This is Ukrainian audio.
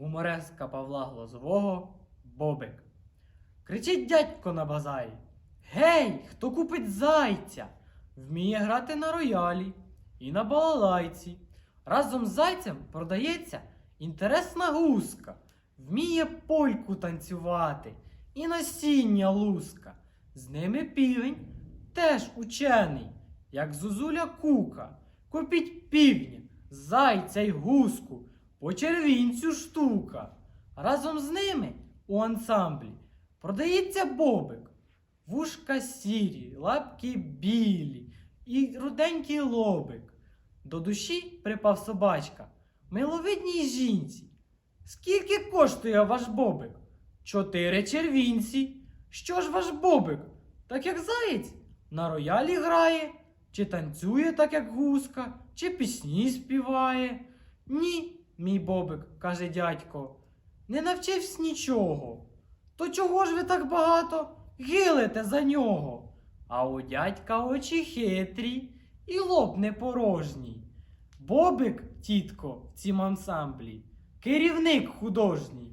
гумореска Павла Глозового Бобик. Кричить дядько на базарі. Гей, хто купить зайця? Вміє грати на роялі і на балалайці. Разом з зайцем продається інтересна гуска. Вміє польку танцювати і насіння луска. З ними півень теж учений, як зозуля кука. Купіть півня, зайця й гуску, по червінцю штука. Разом з ними у ансамблі продається бобик. Вушка сірі, лапки білі і руденький лобик. До душі припав собачка, миловидній жінці. Скільки коштує ваш бобик? Чотири червінці. Що ж ваш бобик? Так як заєць? На роялі грає, чи танцює так, як гуска, чи пісні співає? Ні, мій бобик, каже дядько, не навчився нічого. То чого ж ви так багато гилите за нього? А у дядька очі хитрі і лоб не порожній. Бобик, тітко, в цім ансамблі, керівник художній.